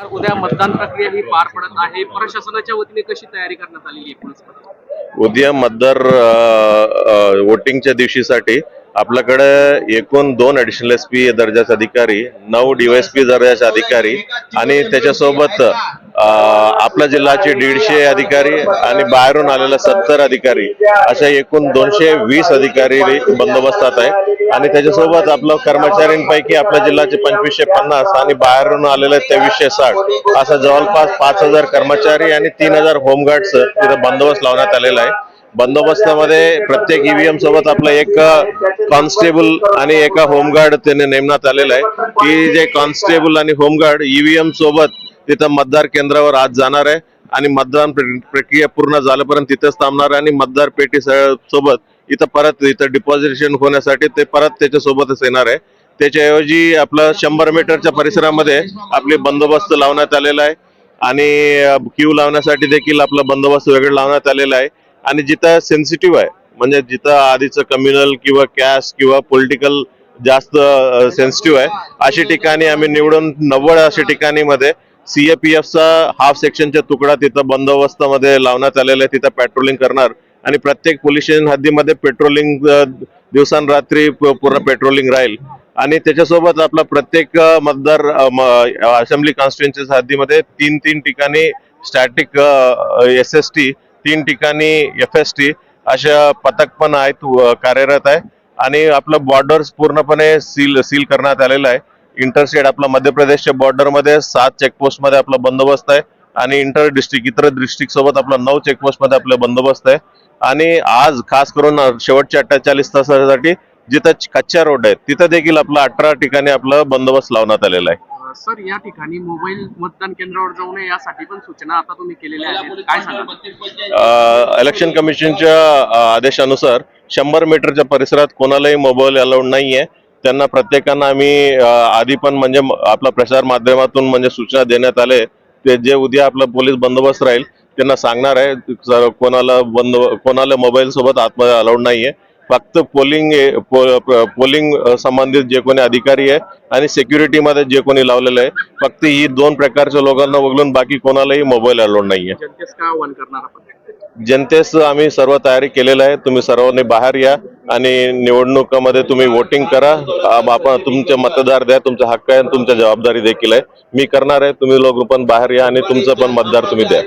उद्या मतदान प्रक्रिया ही पार पडत आहे. प्रशासनाच्या वतीने कशी तयारी करण्यात आलेली आहे? उद्या मतदार वोटिंगच्या दिवशीसाठी आपल्याकडे एकूण दोन ॲडिशनल एस पी दर्जाचे अधिकारी नऊ डीवायएसपी दर्जाचे अधिकारी आणि त्याच्यासोबत आपल्या जिल्ह्याचे दीडशे अधिकारी आणि बाहेरून आलेले सत्तर अधिकारी अशा एकूण दोनशे वीस अधिकारी बंदोबस्तात आहे. आणि त्याच्यासोबत आपल्या कर्मचाऱ्यांपैकी आपल्या जिल्ह्याचे पंचवीसशे पन्नास आणि बाहेरून आलेले तेवीसशे साठ असा जवळपास पाच हजार कर्मचारी आणि तीन हजार होमगार्ड्स तिथं बंदोबस्त लावण्यात आलेला आहे. बंदोबस्तामध्ये प्रत्येक ईव्हीएम सोबत आपलं एक कॉन्स्टेबल आणि एका होमगार्ड त्याने नेमण्यात आलेलं आहे. की जे कॉन्स्टेबल आणि होमगार्ड ईव्हीएम सोबत तिथं मतदार केंद्रावर आज जाणार आहे आणि मतदान प्रक्रिया पूर्ण झाल्यापर्यंत तिथेच थांबणार आहे आणि मतदार पेटी सोबत इथं परत इथं डिपॉझिशन होण्यासाठी ते परत त्याच्या सोबतच येणार आहे. त्याच्याऐवजी आपलं शंभर मीटरच्या परिसरामध्ये आपले बंदोबस्त लावण्यात आलेला आहे. आणि क्यू लावण्यासाठी देखील आपला बंदोबस्त वेगळं लावण्यात आलेला आहे. आणि जिथं सेन्सिटिव्ह आहे म्हणजे जिथं आधीचं कम्युनल किंवा कॅश किंवा पॉलिटिकल जास्त सेन्सिटिव्ह आहे अशी ठिकाणी आम्ही निवडून नव्वद अशा ठिकाणी मध्ये सीएपीएफचा हाफ सेक्शनच्या तुकडा तिथं बंदोबस्तामध्ये लावण्यात आलेला आहे तिथं पेट्रोलिंग करणार. आणि प्रत्येक पोलीस स्टेशन हद्दीमध्ये पेट्रोलिंग दिवसांरात्री पूर्ण पेट्रोलिंग राहील. आणि त्याच्यासोबत आपला प्रत्येक मतदार असेंब्ली कॉन्स्टिट्युएन्सी हद्दीमध्ये तीन तीन ठिकाणी स्टॅटिक एस एस टी तीन ठिकाणी एफ एस टी अशा पथक पण आहेत कार्यरत आहे. आणि आपलं बॉर्डर्स पूर्णपणे सील सील करण्यात आलेलं आहे. इंटरस्टेट आपला मध्य प्रदेशच्या बॉर्डरमध्ये सात चेकपोस्टमध्ये आपला बंदोबस्त आहे. आणि इंटर डिस्ट्रिक्ट इतर डिस्ट्रिक्ट सोबत आपला नऊ चेकपोस्टमध्ये आपलं आपला बंदोबस्त आहे. आणि आज खास करून शेवटच्या अठ्ठेचाळीस तासासाठी जिथं कच्च्या रोड आहेत तिथं देखील आपला अठरा ठिकाणी आपला बंदोबस्त लावण्यात आलेला आहे. सर या ठिकाणी मोबाईल मतदान केंद्रावर जाऊ नये यासाठी पण सूचना आता तुम्ही केलेल्या आहेत. काय सांगा इलेक्शन कमिशनच्या आदेशानुसार शंभर मीटरच्या परिसरात कोणालाही मोबाईल अलाउड नाहीये. त्यांना प्रत्येकांना आम्ही आधी पण म्हणजे आपला प्रसार माध्यमातून म्हणजे सूचना देण्यात आले. ते जे उद्या आपला पोलीस बंदोबस्त राहील त्यांना सांगणार आहे कोणाला बंद कोणाला मोबाईल सोबत आतमध्ये अलाउड नाहीये. फक्त पोलिंग पोलिंग संबंधित जे कोणी अधिकारी आहे आणि security मध्ये जे कोणी लावलेलं आहे फक्त ही दोन प्रकारच्या लोकांना वगळून बाकी कोणालाही मोबाईल अलाउड आव्हान करणार आपण? जनतेस आम्ही सर्व तयारी केलेलं आहे तुम्ही सर्वांनी बाहेर या आणि निवडणुकामध्ये तुम्ही वोटिंग करा. आपण तुमचे मतदार द्या तुमचा हक्क आहे आणि तुमच्या जबाबदारी देखील आहे. मी करणार आहे तुम्ही लोक पण बाहेर या आणि तुमचं पण मतदार तुम्ही द्या.